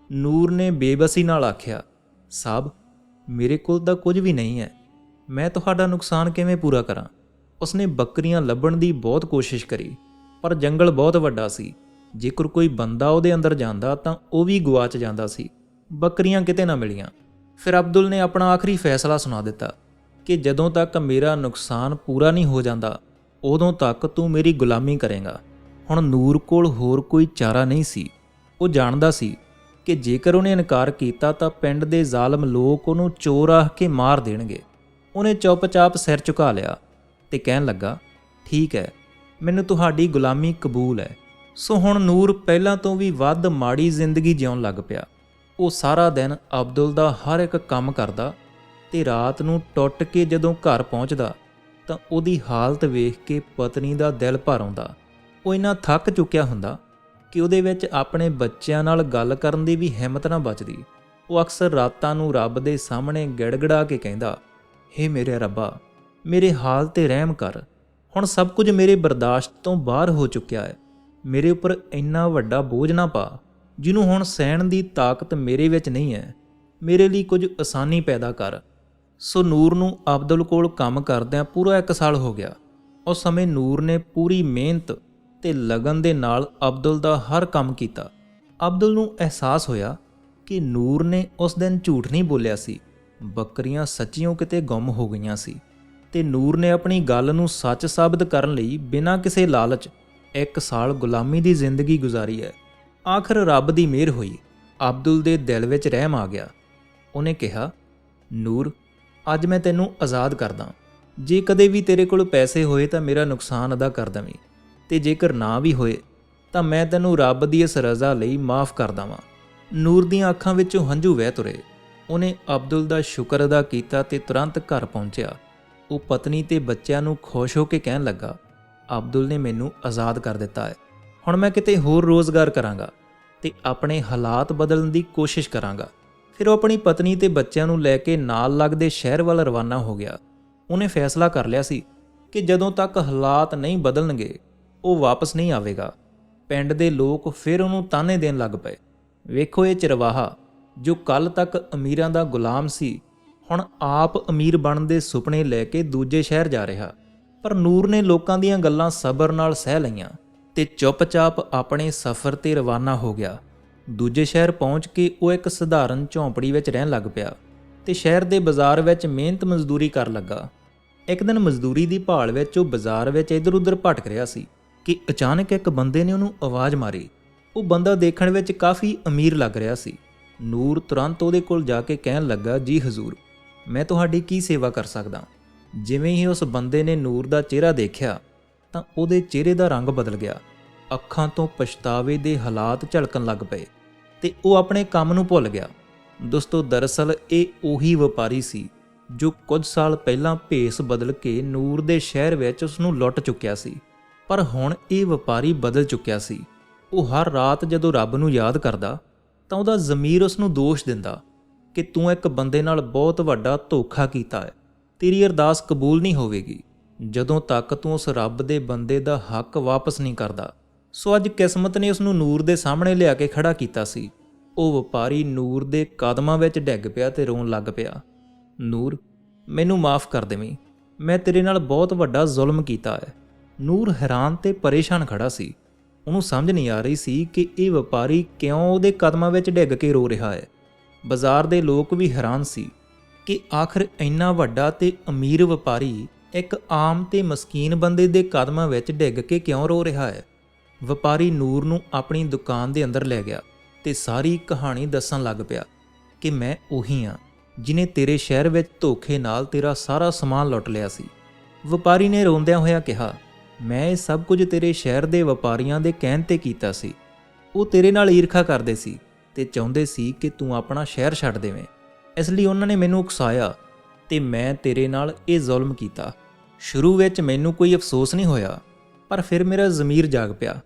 ਨੂਰ ਨੇ ਬੇਬਸੀ ਨਾਲ ਆਖਿਆ, ਸਾਬ, ਮੇਰੇ ਕੋਲ ਤਾਂ ਕੁਝ ਵੀ ਨਹੀਂ ਹੈ। ਮੈਂ ਤੁਹਾਡਾ ਨੁਕਸਾਨ ਕਿਵੇਂ ਪੂਰਾ ਕਰਾਂ? ਉਸਨੇ ਬੱਕਰੀਆਂ ਲੱਭਣ ਦੀ ਬਹੁਤ ਕੋਸ਼ਿਸ਼ ਕਰੀ, ਪਰ ਜੰਗਲ ਬਹੁਤ ਵੱਡਾ ਸੀ। ਜੇਕਰ ਕੋਈ ਬੰਦਾ ਉਹਦੇ ਅੰਦਰ ਜਾਂਦਾ, ਤਾਂ ਉਹ ਵੀ ਗਵਾਚ ਜਾਂਦਾ ਸੀ। ਬੱਕਰੀਆਂ ਕਿਤੇ ਨਾ ਮਿਲੀਆਂ। ਫਿਰ ਅਬਦੁਲ ਨੇ ਆਪਣਾ ਆਖਰੀ ਫੈਸਲਾ ਸੁਣਾ ਦਿੱਤਾ, ਕਿ ਜਦੋਂ ਤੱਕ ਮੇਰਾ ਨੁਕਸਾਨ ਪੂਰਾ ਨਹੀਂ ਹੋ ਜਾਂਦਾ ਉਦੋਂ ਤੱਕ ਤੂੰ ਮੇਰੀ ਗੁਲਾਮੀ ਕਰੇਗਾ। ਹੁਣ ਨੂਰ ਕੋਲ ਹੋਰ ਕੋਈ ਚਾਰਾ ਨਹੀਂ ਸੀ। ਉਹ ਜਾਣਦਾ ਸੀ ਕਿ ਜੇਕਰ ਉਹਨੇ ਇਨਕਾਰ ਕੀਤਾ ਤਾਂ ਪਿੰਡ ਦੇ ਜ਼ਾਲਮ ਲੋਕ ਉਹਨੂੰ ਚੋਰ ਆਖ ਕੇ ਮਾਰ ਦੇਣਗੇ। ਉਹਨੇ ਚੁੱਪਚਾਪ ਸਿਰ ਝੁਕਾ ਲਿਆ ਤੇ ਕਹਿਣ ਲੱਗਾ, ਠੀਕ ਹੈ, ਮੈਨੂੰ ਤੁਹਾਡੀ ਗੁਲਾਮੀ ਕਬੂਲ ਹੈ। ਸੋ ਹੁਣ ਨੂਰ ਪਹਿਲਾਂ ਤੋਂ ਵੀ ਵੱਧ ਮਾੜੀ ਜ਼ਿੰਦਗੀ ਜਿਉਣ ਲੱਗ ਪਿਆ। ਉਹ ਸਾਰਾ ਦਿਨ ਅਬਦੁਲ ਦਾ ਹਰ ਇੱਕ ਕੰਮ ਕਰਦਾ ਤੇ ਰਾਤ ਨੂੰ ਟੁੱਟ ਕੇ ਜਦੋਂ ਘਰ ਪਹੁੰਚਦਾ ਤਾਂ ਉਹਦੀ ਹਾਲਤ ਵੇਖ ਕੇ ਪਤਨੀ ਦਾ ਦਿਲ ਭਰ ਆਉਂਦਾ। ਉਹ ਇੰਨਾ ਥੱਕ ਚੁੱਕਿਆ ਹੁੰਦਾ ਕਿ ਉਹਦੇ ਵਿੱਚ ਆਪਣੇ ਬੱਚਿਆਂ ਨਾਲ ਗੱਲ ਕਰਨ ਦੀ ਵੀ ਹਿੰਮਤ ਨਾ ਬਚਦੀ। ਉਹ ਅਕਸਰ ਰਾਤਾਂ ਨੂੰ ਰੱਬ ਦੇ ਸਾਹਮਣੇ ਗੜਗੜਾ ਕੇ ਕਹਿੰਦਾ, ਹੇ ਮੇਰੇ ਰੱਬਾ, ਮੇਰੇ ਹਾਲ ਤੇ ਰਹਿਮ ਕਰ। ਹੁਣ ਸਭ ਕੁਝ ਮੇਰੇ ਬਰਦਾਸ਼ਤ ਤੋਂ ਬਾਹਰ ਹੋ ਚੁੱਕਿਆ ਹੈ। ਮੇਰੇ ਉੱਪਰ ਇੰਨਾ ਵੱਡਾ ਬੋਝ ਨਾ ਪਾ, ਜਿਹਨੂੰ ਹੁਣ ਸਹਿਣ ਦੀ ਤਾਕਤ ਮੇਰੇ ਵਿੱਚ ਨਹੀਂ ਹੈ। ਮੇਰੇ ਲਈ ਕੁਝ ਆਸਾਨੀ ਪੈਦਾ ਕਰ। ਸੋ ਨੂਰ ਨੂੰ ਅਬਦੁਲ ਕੋਲ ਕੰਮ ਕਰਦਿਆਂ ਪੂਰਾ 1 ਸਾਲ ਹੋ ਗਿਆ। ਉਸ ਸਮੇਂ ਨੂਰ ਨੇ ਪੂਰੀ ਮਿਹਨਤ ਤੇ ਲਗਨ ਦੇ ਨਾਲ ਅਬਦੁਲ ਦਾ ਹਰ ਕੰਮ ਕੀਤਾ। ਅਬਦੁਲ ਨੂੰ ਅਹਿਸਾਸ ਹੋਇਆ ਕਿ ਨੂਰ ਨੇ ਉਸ ਦਿਨ ਝੂਠ ਨਹੀਂ ਬੋਲਿਆ ਸੀ। ਬੱਕਰੀਆਂ ਸੱਚੀਓ ਕਿਤੇ ਗੁੰਮ ਹੋ ਗਈਆਂ ਸੀ ਤੇ ਨੂਰ ਨੇ ਆਪਣੀ ਗੱਲ ਨੂੰ ਸੱਚ ਸਾਬਤ ਕਰਨ ਲਈ ਬਿਨਾਂ ਕਿਸੇ ਲਾਲਚ ਇੱਕ ਸਾਲ ਗੁਲਾਮੀ ਦੀ ਜ਼ਿੰਦਗੀ ਗੁਜ਼ਾਰੀ ਹੈ। ਆਖਰ ਰੱਬ ਦੀ ਮਿਹਰ ਹੋਈ। ਅਬਦੁਲ ਦੇ ਦਿਲ ਵਿੱਚ ਰਹਿਮ ਆ ਗਿਆ। ਉਹਨੇ ਕਿਹਾ, ਨੂਰ ਅੱਜ ਮੈਂ ਤੈਨੂੰ ਆਜ਼ਾਦ ਕਰਦਾ ਜੇ ਕਦੇ ਵੀ ਤੇਰੇ ਕੋਲ ਪੈਸੇ ਹੋਏ ਤਾਂ ਮੇਰਾ ਨੁਕਸਾਨ ਅਦਾ ਕਰ ਦਵੀਂ। ਤੇ ਜੇਕਰ ਨਾ ਵੀ ਹੋਏ, ਤਾਂ ਮੈਂ ਤੈਨੂੰ ਰੱਬ ਦੀ ਇਸ ਰਜ਼ਾ ਲਈ ਮਾਫ ਕਰ ਦਵਾਂ। ਨੂਰ ਦੀਆਂ ਅੱਖਾਂ ਵਿੱਚੋਂ ਹੰਝੂ ਵਹਿ ਤੁਰੇ। ਉਹਨੇ ਅਬਦੁਲ ਦਾ ਸ਼ੁਕਰ ਅਦਾ ਕੀਤਾ ਤੇ ਤੁਰੰਤ ਘਰ ਪਹੁੰਚਿਆ। ਉਹ ਪਤਨੀ ਤੇ ਬੱਚਿਆਂ ਨੂੰ ਖੁਸ਼ ਹੋ ਕੇ ਕਹਿਣ ਲੱਗਾ, ਅਬਦੁਲ ਨੇ ਮੈਨੂੰ ਆਜ਼ਾਦ ਕਰ ਦਿੱਤਾ ਹੈ। ਹੁਣ ਮੈਂ ਕਿਤੇ ਹੋਰ ਰੋਜ਼ਗਾਰ ਕਰਾਂਗਾ ਤੇ ਆਪਣੇ ਹਾਲਾਤ ਬਦਲਣ ਦੀ ਕੋਸ਼ਿਸ਼ ਕਰਾਂਗਾ। ਫਿਰ ਉਹ ਆਪਣੀ ਪਤਨੀ ਤੇ ਬੱਚਿਆਂ ਨੂੰ ਲੈ ਕੇ ਨਾਲ ਲੱਗਦੇ ਸ਼ਹਿਰ ਵੱਲ ਰਵਾਨਾ ਹੋ ਗਿਆ। ਉਹਨੇ ਫੈਸਲਾ ਕਰ ਲਿਆ ਸੀ ਕਿ ਜਦੋਂ ਤੱਕ ਹਾਲਾਤ ਨਹੀਂ ਬਦਲਣਗੇ, ਉਹ ਵਾਪਸ ਨਹੀਂ ਆਵੇਗਾ। ਪਿੰਡ ਦੇ ਲੋਕ ਫਿਰ ਉਹਨੂੰ ਤਾਨੇ ਦੇਣ ਲੱਗ ਪਏ। ਵੇਖੋ ਇਹ ਚਰਵਾਹਾ, ਜੋ ਕੱਲ ਤੱਕ ਅਮੀਰਾਂ ਦਾ ਗੁਲਾਮ ਸੀ, ਹੁਣ ਆਪ ਅਮੀਰ ਬਣਨ ਦੇ ਸੁਪਨੇ ਲੈ ਕੇ ਦੂਜੇ ਸ਼ਹਿਰ ਜਾ ਰਿਹਾ। ਪਰ ਨੂਰ ਨੇ ਲੋਕਾਂ ਦੀਆਂ ਗੱਲਾਂ ਸਬਰ ਨਾਲ ਸਹਿ ਲਈਆਂ ਤੇ ਚੁੱਪਚਾਪ ਆਪਣੇ ਸਫ਼ਰ ਤੇ ਰਵਾਨਾ ਹੋ ਗਿਆ। ਦੂਜੇ ਸ਼ਹਿਰ ਪਹੁੰਚ ਕੇ ਉਹ ਇੱਕ ਸਧਾਰਨ ਝੌਂਪੜੀ ਵਿੱਚ ਰਹਿਣ ਲੱਗ ਪਿਆ ਤੇ ਸ਼ਹਿਰ ਦੇ ਬਾਜ਼ਾਰ ਵਿੱਚ ਮਿਹਨਤ ਮਜ਼ਦੂਰੀ ਕਰਨ ਲੱਗਾ। ਇੱਕ ਦਿਨ ਮਜ਼ਦੂਰੀ ਦੀ ਭਾਲ ਵਿੱਚ ਉਹ ਬਾਜ਼ਾਰ ਵਿੱਚ ਇੱਧਰ-ਉੱਧਰ ਭਟਕ ਰਿਹਾ ਸੀ ਕਿ ਅਚਾਨਕ ਇੱਕ ਬੰਦੇ ਨੇ ਉਹਨੂੰ ਆਵਾਜ਼ ਮਾਰੀ। ਉਹ ਬੰਦਾ ਦੇਖਣ ਵਿੱਚ ਕਾਫੀ ਅਮੀਰ ਲੱਗ ਰਿਹਾ ਸੀ। ਨੂਰ ਤੁਰੰਤ ਉਹਦੇ ਕੋਲ ਜਾ ਕੇ ਕਹਿਣ ਲੱਗਾ, ਜੀ ਹਜ਼ੂਰ, ਮੈਂ ਤੁਹਾਡੀ ਕੀ ਸੇਵਾ ਕਰ ਸਕਦਾ? ਜਿਵੇਂ ਹੀ ਉਸ ਬੰਦੇ ਨੇ ਨੂਰ ਦਾ ਚਿਹਰਾ ਦੇਖਿਆ, ਤਾਂ ਉਹਦੇ ਚਿਹਰੇ ਦਾ ਰੰਗ ਬਦਲ ਗਿਆ। ਅੱਖਾਂ ਤੋਂ ਪਛਤਾਵੇ ਦੇ ਹਾਲਾਤ ਝਲਕਣ ਲੱਗ ਪਏ। ਤੇ ਉਹ ਆਪਣੇ ਕੰਮ ਨੂੰ ਭੁੱਲ ਗਿਆ। ਦੋਸਤੋ, ਦਰਅਸਲ ਇਹ ਉਹੀ ਵਪਾਰੀ ਸੀ ਜੋ ਕੁਝ ਸਾਲ ਪਹਿਲਾਂ ਭੇਸ ਬਦਲ ਕੇ ਨੂਰ ਦੇ ਸ਼ਹਿਰ ਵਿੱਚ ਉਸ ਨੂੰ ਲੁੱਟ ਚੁੱਕਿਆ ਸੀ। ਪਰ ਹੁਣ ਇਹ ਵਪਾਰੀ ਬਦਲ ਚੁੱਕਿਆ ਸੀ। ਉਹ ਹਰ ਰਾਤ ਜਦੋਂ ਰੱਬ ਨੂੰ ਯਾਦ ਕਰਦਾ, ਤਾਂ ਉਹਦਾ ਜ਼ਮੀਰ ਉਸ ਨੂੰ ਦੋਸ਼ ਦਿੰਦਾ ਕਿ ਤੂੰ ਇੱਕ ਬੰਦੇ ਨਾਲ ਬਹੁਤ ਵੱਡਾ ਧੋਖਾ ਕੀਤਾ ਹੈ। ਤੇਰੀ ਅਰਦਾਸ ਕਬੂਲ ਨਹੀਂ ਹੋਵੇਗੀ, ਜਦੋਂ ਤੱਕ ਤੂੰ ਉਸ ਰੱਬ ਦੇ ਬੰਦੇ ਦਾ ਹੱਕ ਵਾਪਸ ਨਹੀਂ ਕਰਦਾ। ਸੋ ਅੱਜ ਕਿਸਮਤ ਨੇ ਉਸ ਨੂੰ ਨੂਰ ਦੇ ਸਾਹਮਣੇ ਲਿਆ ਕੇ ਖੜਾ ਕੀਤਾ ਸੀ। ਉਹ ਵਪਾਰੀ ਨੂਰ ਦੇ ਕਦਮਾਂ ਵਿੱਚ ਡਿੱਗ ਪਿਆ ਤੇ ਰੋਣ ਲੱਗ ਪਿਆ। ਨੂਰ, ਮੈਨੂੰ ਮਾਫ ਕਰ ਦੇਵੀਂ। ਮੈਂ ਤੇਰੇ ਨਾਲ ਬਹੁਤ ਵੱਡਾ ਜ਼ੁਲਮ ਕੀਤਾ ਹੈ। ਨੂਰ ਹੈਰਾਨ ਤੇ ਪਰੇਸ਼ਾਨ ਖੜਾ ਸੀ। ਉਹਨੂੰ ਸਮਝ ਨਹੀਂ ਆ ਰਹੀ ਸੀ ਕਿ ਇਹ ਵਪਾਰੀ ਕਿਉਂ ਉਹਦੇ ਕਦਮਾਂ ਵਿੱਚ ਡਿੱਗ ਕੇ ਰੋ ਰਿਹਾ ਹੈ। ਬਾਜ਼ਾਰ ਦੇ ਲੋਕ ਵੀ ਹੈਰਾਨ ਸੀ ਕਿ ਆਖਰ ਇੰਨਾ ਵੱਡਾ ਤੇ ਅਮੀਰ ਵਪਾਰੀ ਇੱਕ ਆਮ ਤੇ ਮਸਕੀਨ ਬੰਦੇ ਦੇ ਕਦਮਾਂ ਵਿੱਚ ਡਿੱਗ ਕੇ ਕਿਉਂ ਰੋ ਰਿਹਾ ਹੈ। ਵਪਾਰੀ ਨੂਰ ਨੂੰ ਆਪਣੀ ਦੁਕਾਨ ਦੇ ਅੰਦਰ ਲੈ ਗਿਆ ਤੇ ਸਾਰੀ ਕਹਾਣੀ ਦੱਸਣ ਲੱਗ ਪਿਆ ਕਿ ਮੈਂ ਉਹੀ ਹਾਂ, ਜਿਨੇ ਤੇਰੇ ਸ਼ਹਿਰ ਵਿੱਚ ਧੋਖੇ ਨਾਲ ਤੇਰਾ ਸਾਰਾ ਸਮਾਨ ਲੁੱਟ ਲਿਆ ਸੀ। ਵਪਾਰੀ ਨੇ ਰੋਂਦਿਆਂ ਹੋਇਆ ਕਿਹਾ, ਮੈਂ ਇਹ ਸਭ ਕੁਝ ਤੇਰੇ ਸ਼ਹਿਰ ਦੇ ਵਪਾਰੀਆਂ ਦੇ ਕਹਿਣ ਤੇ ਕੀਤਾ ਸੀ। ਉਹ ਤੇਰੇ ਨਾਲ ਈਰਖਾ ਕਰਦੇ ਸੀ ਤੇ ਚਾਹੁੰਦੇ ਸੀ ਕਿ ਤੂੰ ਆਪਣਾ ਸ਼ਹਿਰ ਛੱਡ ਦੇਵੇਂ। ਇਸ ਲਈ ਉਹਨਾਂ ਨੇ ਮੈਨੂੰ ਉਕਸਾਇਆ ਤੇ ਮੈਂ ਤੇਰੇ ਨਾਲ ਇਹ ਜ਼ੁਲਮ ਕੀਤਾ। ਸ਼ੁਰੂ ਵਿੱਚ ਮੈਨੂੰ ਕੋਈ ਅਫਸੋਸ ਨਹੀਂ ਹੋਇਆ, ਪਰ ਫਿਰ ਮੇਰਾ ਜ਼ਮੀਰ ਜਾਗ ਪਿਆ।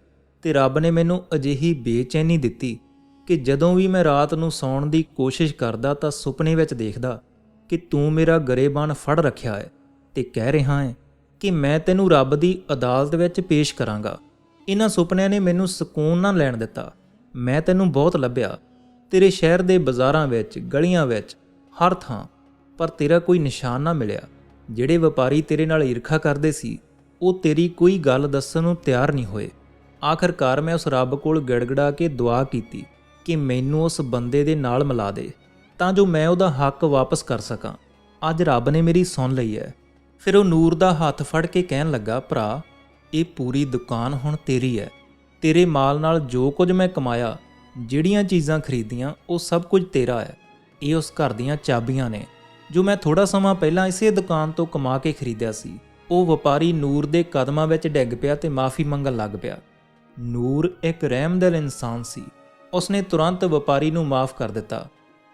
ਤੇ ਰੱਬ ਨੇ ਮੈਨੂੰ ਅਜਿਹੀ ਬੇਚੈਨੀ ਦਿੱਤੀ ਕਿ ਜਦੋਂ ਵੀ ਮੈਂ ਰਾਤ ਨੂੰ ਸੌਣ ਦੀ ਕੋਸ਼ਿਸ਼ ਕਰਦਾ ਤਾਂ ਸੁਪਨੇ ਵਿੱਚ ਦੇਖਦਾ ਕਿ ਤੂੰ ਮੇਰਾ ਗਰੇਬਾਨ ਫੜ ਰੱਖਿਆ ਹੈ ਤੇ ਕਹਿ ਰਿਹਾ ਹੈ ਕਿ ਮੈਂ ਤੈਨੂੰ ਰੱਬ ਦੀ ਅਦਾਲਤ ਵਿੱਚ ਪੇਸ਼ ਕਰਾਂਗਾ। ਇਹਨਾਂ ਸੁਪਨਿਆਂ ਨੇ ਮੈਨੂੰ ਸਕੂਨ ਨਾ ਲੈਣ ਦਿੱਤਾ। ਮੈਂ ਤੈਨੂੰ ਬਹੁਤ ਲੱਭਿਆ। ਤੇਰੇ ਸ਼ਹਿਰ ਦੇ ਬਾਜ਼ਾਰਾਂ ਵਿੱਚ, ਗਲੀਆਂ ਵਿੱਚ, ਹਰ ਥਾਂ ਪਰ ਤੇਰਾ ਕੋਈ ਨਿਸ਼ਾਨ ਨਾ ਮਿਲਿਆ। ਜਿਹੜੇ ਵਪਾਰੀ ਤੇਰੇ ਨਾਲ ਈਰਖਾ ਕਰਦੇ ਸੀ, ਉਹ ਤੇਰੀ ਕੋਈ ਗੱਲ ਦੱਸਣ ਨੂੰ ਤਿਆਰ ਨਹੀਂ ਹੋਏ। ਆਖਰਕਾਰ ਮੈਂ ਉਸ ਰੱਬ ਕੋਲ ਗੜਗੜਾ ਕੇ ਦੁਆ ਕੀਤੀ ਕਿ ਮੈਨੂੰ ਉਸ ਬੰਦੇ ਦੇ ਨਾਲ ਮਿਲਾ ਦੇ, ਤਾਂ ਜੋ ਮੈਂ ਉਹਦਾ ਹੱਕ ਵਾਪਸ ਕਰ ਸਕਾਂ। ਅੱਜ ਰੱਬ ਨੇ ਮੇਰੀ ਸੁਣ ਲਈ ਹੈ ਫਿਰ ਉਹ ਨੂਰ ਦਾ ਹੱਥ ਫੜ ਕੇ ਕਹਿਣ ਲੱਗਾ, ਭਰਾ, ਇਹ ਪੂਰੀ ਦੁਕਾਨ ਹੁਣ ਤੇਰੀ ਹੈ ਤੇਰੇ ਮਾਲ ਨਾਲ ਜੋ ਕੁਝ ਮੈਂ ਕਮਾਇਆ, ਜਿਹੜੀਆਂ ਚੀਜ਼ਾਂ ਖਰੀਦੀਆਂ, ਉਹ ਸਭ ਕੁਝ ਤੇਰਾ ਹੈ ਇਹ ਉਸ ਘਰ ਦੀਆਂ ਚਾਬੀਆਂ ਨੇ, ਜੋ ਮੈਂ ਥੋੜਾ ਸਮਾਂ ਪਹਿਲਾਂ ਇਸੇ ਦੁਕਾਨ ਤੋਂ ਕਮਾ ਕੇ ਖਰੀਦਿਆ ਸੀ। ਉਹ ਵਪਾਰੀ ਨੂਰ ਦੇ ਕਦਮਾਂ ਵਿੱਚ ਡਿੱਗ ਪਿਆ ਤੇ ਮਾਫੀ ਮੰਗਣ ਲੱਗ ਪਿਆ। ਨੂਰ ਇੱਕ ਰਹਿਮਦਿਲ ਇਨਸਾਨ ਸੀ। ਉਸਨੇ ਤੁਰੰਤ ਵਪਾਰੀ ਨੂੰ ਮਾਫ ਕਰ ਦਿੱਤਾ।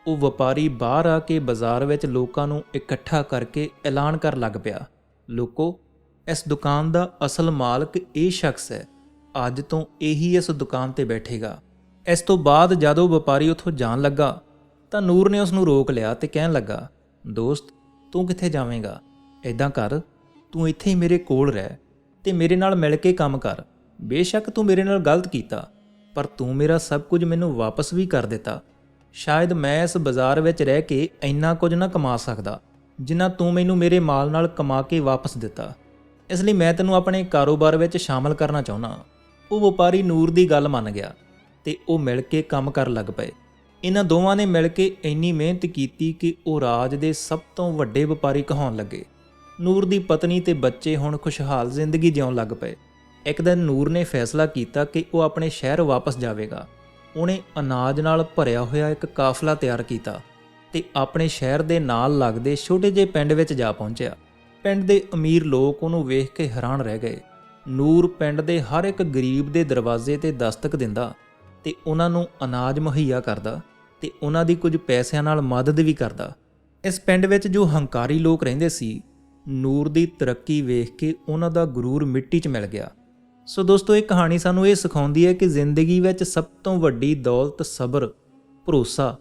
ਉਹ ਵਪਾਰੀ ਬਾਹਰ ਆ ਕੇ ਬਾਜ਼ਾਰ ਵਿੱਚ ਲੋਕਾਂ ਨੂੰ ਇਕੱਠਾ ਕਰਕੇ ਐਲਾਨ ਕਰ ਲੱਗ ਪਿਆ। ਲੋਕੋ, ਇਸ ਦੁਕਾਨ ਦਾ ਅਸਲ ਮਾਲਕ ਇਹ ਸ਼ਖਸ ਹੈ। ਅੱਜ ਤੋਂ ਇਹੀ ਇਸ ਦੁਕਾਨ ਤੇ ਬੈਠੇਗਾ। ਇਸ ਤੋਂ ਬਾਅਦ ਜਦੋਂ ਵਪਾਰੀ ਉੱਥੋਂ ਜਾਣ ਲੱਗਾ, ਤਾਂ ਨੂਰ ਨੇ ਉਸ ਨੂੰ ਰੋਕ ਲਿਆ ਤੇ ਕਹਿਣ ਲੱਗਾ, ਦੋਸਤ, ਤੂੰ ਕਿੱਥੇ ਜਾਵੇਂਗਾ? ਐਦਾਂ ਕਰ, ਤੂੰ ਇੱਥੇ ਹੀ ਮੇਰੇ ਕੋਲ ਰਹਿ ਤੇ ਮੇਰੇ ਨਾਲ ਮਿਲ ਕੇ ਕੰਮ ਕਰ। ਬੇਸ਼ੱਕ ਤੂੰ ਮੇਰੇ ਨਾਲ ਗਲਤ ਕੀਤਾ, ਪਰ ਤੂੰ ਮੇਰਾ ਸਭ ਕੁਝ ਮੈਨੂੰ ਵਾਪਸ ਵੀ ਕਰ ਦਿੱਤਾ। ਸ਼ਾਇਦ ਮੈਂ ਇਸ ਬਾਜ਼ਾਰ ਵਿੱਚ ਰਹਿ ਕੇ ਇੰਨਾ ਕੁਝ ਨਾ ਕਮਾ ਸਕਦਾ, ਜਿੰਨਾ ਤੂੰ ਮੈਨੂੰ ਮੇਰੇ ਮਾਲ ਨਾਲ ਕਮਾ ਕੇ ਵਾਪਸ ਦਿੱਤਾ। ਇਸ ਲਈ ਮੈਂ ਤੈਨੂੰ ਆਪਣੇ ਕਾਰੋਬਾਰ ਵਿੱਚ ਸ਼ਾਮਲ ਕਰਨਾ ਚਾਹੁੰਦਾ ਉਹ ਵਪਾਰੀ ਨੂਰ ਦੀ ਗੱਲ ਮੰਨ ਗਿਆ ਤੇ ਉਹ ਮਿਲ ਕੇ ਕੰਮ ਕਰਨ ਲੱਗ ਪਏ। ਇਹਨਾਂ ਦੋਵਾਂ ਨੇ ਮਿਲ ਕੇ ਇੰਨੀ ਮਿਹਨਤ ਕੀਤੀ ਕਿ ਉਹ ਰਾਜ ਦੇ ਸਭ ਤੋਂ ਵੱਡੇ ਵਪਾਰੀ ਕਹਾਉਣ ਲੱਗੇ। ਨੂਰ ਦੀ ਪਤਨੀ ਤੇ ਬੱਚੇ ਹੁਣ ਖੁਸ਼ਹਾਲ ਜ਼ਿੰਦਗੀ ਜਿਉਣ ਲੱਗ ਪਏ। ਇੱਕ ਦਿਨ ਨੂਰ ਨੇ ਫੈਸਲਾ ਕੀਤਾ ਕਿ ਉਹ ਆਪਣੇ ਸ਼ਹਿਰ ਵਾਪਸ ਜਾਵੇਗਾ। ਉਹਨੇ ਅਨਾਜ ਨਾਲ ਭਰਿਆ ਹੋਇਆ ਇੱਕ ਕਾਫਲਾ ਤਿਆਰ ਕੀਤਾ ਤੇ ਆਪਣੇ ਸ਼ਹਿਰ ਦੇ ਨਾਲ ਲੱਗਦੇ ਛੋਟੇ ਜਿਹੇ ਪਿੰਡ ਵਿੱਚ ਜਾ ਪਹੁੰਚਿਆ। ਪਿੰਡ ਦੇ ਅਮੀਰ ਲੋਕ ਉਹਨੂੰ ਵੇਖ ਕੇ ਹੈਰਾਨ ਰਹਿ ਗਏ। ਨੂਰ ਪਿੰਡ ਦੇ ਹਰ ਇੱਕ ਗਰੀਬ ਦੇ ਦਰਵਾਜ਼ੇ ਤੇ ਦਸਤਕ ਦਿੰਦਾ ਤੇ ਉਹਨਾਂ ਨੂੰ ਅਨਾਜ ਮੁਹੱਈਆ ਕਰਦਾ ਤੇ ਉਹਨਾਂ ਦੀ ਕੁਝ ਪੈਸਿਆਂ ਨਾਲ ਮਦਦ ਵੀ ਕਰਦਾ। ਇਸ ਪਿੰਡ ਵਿੱਚ ਜੋ ਹੰਕਾਰੀ ਲੋਕ ਰਹਿੰਦੇ ਸੀ, ਨੂਰ ਦੀ ਤਰੱਕੀ ਵੇਖ ਕੇ ਉਹਨਾਂ ਦਾ ਗਰੂਰ ਮਿੱਟੀ 'ਚ ਮਿਲ ਗਿਆ। ਸੋ ਦੋਸਤੋ, ਇਹ ਕਹਾਣੀ ਸਾਨੂੰ ਇਹ ਸਿਖਾਉਂਦੀ ਹੈ ਕਿ ਜ਼ਿੰਦਗੀ ਵਿੱਚ ਸਭ ਤੋਂ ਵੱਡੀ ਦੌਲਤ, ਸਬਰ, ਭਰੋਸਾ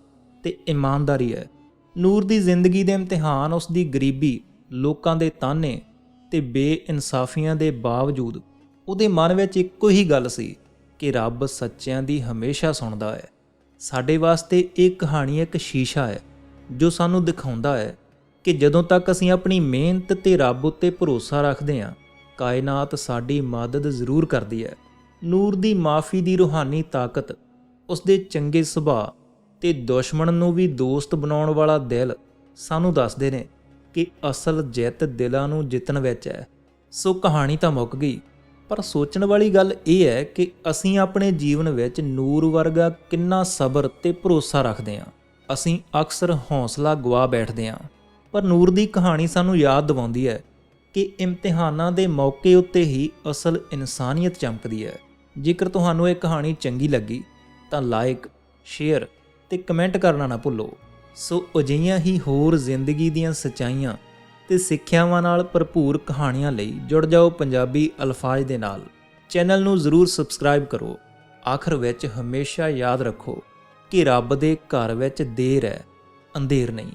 ਤੇ ਇਮਾਨਦਾਰੀ ਹੈ। ਨੂਰ ਦੀ ਜ਼ਿੰਦਗੀ ਦੇ ਇਮਤਿਹਾਨ, ਉਸ ਦੀ ਗਰੀਬੀ, ਲੋਕਾਂ ਦੇ ਤਾਨੇ ਤੇ ਬੇਇਨਸਾਫੀਆਂ ਦੇ ਬਾਵਜੂਦ ਉਹਦੇ ਮਨ ਵਿੱਚ ਇੱਕੋ ਹੀ ਗੱਲ ਸੀ ਕਿ ਰੱਬ ਸੱਚਿਆਂ ਦੀ ਹਮੇਸ਼ਾ ਸੁਣਦਾ ਹੈ। ਸਾਡੇ ਵਾਸਤੇ ਇਹ ਕਹਾਣੀ ਇੱਕ ਸ਼ੀਸ਼ਾ ਹੈ, ਜੋ ਸਾਨੂੰ ਦਿਖਾਉਂਦਾ ਹੈ ਕਿ ਜਦੋਂ ਤੱਕ ਅਸੀਂ ਆਪਣੀ ਮਿਹਨਤ ਤੇ ਰੱਬ ਉੱਤੇ ਭਰੋਸਾ ਰੱਖਦੇ ਹਾਂ ਕਾਇਨਾਤ ਸਾਡੀ ਮਦਦ ਜ਼ਰੂਰ ਕਰਦੀ ਹੈ। ਨੂਰ ਦੀ ਮਾਫੀ ਦੀ ਰੂਹਾਨੀ ਤਾਕਤ ਉਸ ਦੇ ਚੰਗੇ ਸੁਭਾਅ ਤੇ ਦੁਸ਼ਮਣ ਨੂੰ ਵੀ ਦੋਸਤ ਬਣਾਉਣ ਵਾਲਾ ਦਿਲ ਸਾਨੂੰ ਦੱਸਦੇ ਨੇ ਕਿ ਅਸਲ ਜਿੱਤ ਦਿਲਾਂ ਨੂੰ ਜਿੱਤਣ ਵਿੱਚ ਹੈ। ਸੋ ਕਹਾਣੀ ਤਾਂ ਮੁੱਕ ਗਈ, ਪਰ ਸੋਚਣ ਵਾਲੀ ਗੱਲ ਇਹ ਹੈ ਕਿ ਅਸੀਂ ਆਪਣੇ ਜੀਵਨ ਵਿੱਚ ਨੂਰ ਵਰਗਾ ਕਿੰਨਾ ਸਬਰ ਤੇ ਭਰੋਸਾ ਰੱਖਦੇ ਹਾਂ। ਅਸੀਂ ਅਕਸਰ ਹੌਸਲਾ ਗਵਾ ਬੈਠਦੇ ਹਾਂ, ਪਰ ਨੂਰ ਦੀ ਕਹਾਣੀ ਸਾਨੂੰ ਯਾਦ ਦਿਵਾਉਂਦੀ ਹੈ ਕਿ ਇਮਤਿਹਾਨਾਂ ਦੇ ਮੌਕੇ ਉੱਤੇ ਹੀ ਅਸਲ ਇਨਸਾਨੀਅਤ ਚਮਕਦੀ ਹੈ। ਜੇਕਰ ਤੁਹਾਨੂੰ ਇਹ ਕਹਾਣੀ ਚੰਗੀ ਲੱਗੀ, ਤਾਂ ਲਾਈਕ ਸ਼ੇਅਰ ਤੇ ਕਮੈਂਟ ਕਰਨਾ ਨਾ ਭੁੱਲੋ। ਸੋ ਅਜਿਹੀਆਂ ਹੀ ਹੋਰ ਜ਼ਿੰਦਗੀ ਦੀਆਂ ਸਚਾਈਆਂ ਤੇ ਸਿੱਖਿਆਵਾਂ ਨਾਲ ਭਰਪੂਰ ਕਹਾਣੀਆਂ ਲਈ ਜੁੜ ਜਾਓ ਪੰਜਾਬੀ ਅਲਫਾਜ਼ ਦੇ ਨਾਲ। ਚੈਨਲ ਨੂੰ ਜ਼ਰੂਰ ਸਬਸਕ੍ਰਾਈਬ ਕਰੋ। ਆਖਰ ਵਿੱਚ ਹਮੇਸ਼ਾ ਯਾਦ ਰੱਖੋ ਕਿ ਰੱਬ ਦੇ ਘਰ ਵਿੱਚ ਦੇਰ ਹੈ, ਅੰਧੇਰ ਨਹੀਂ।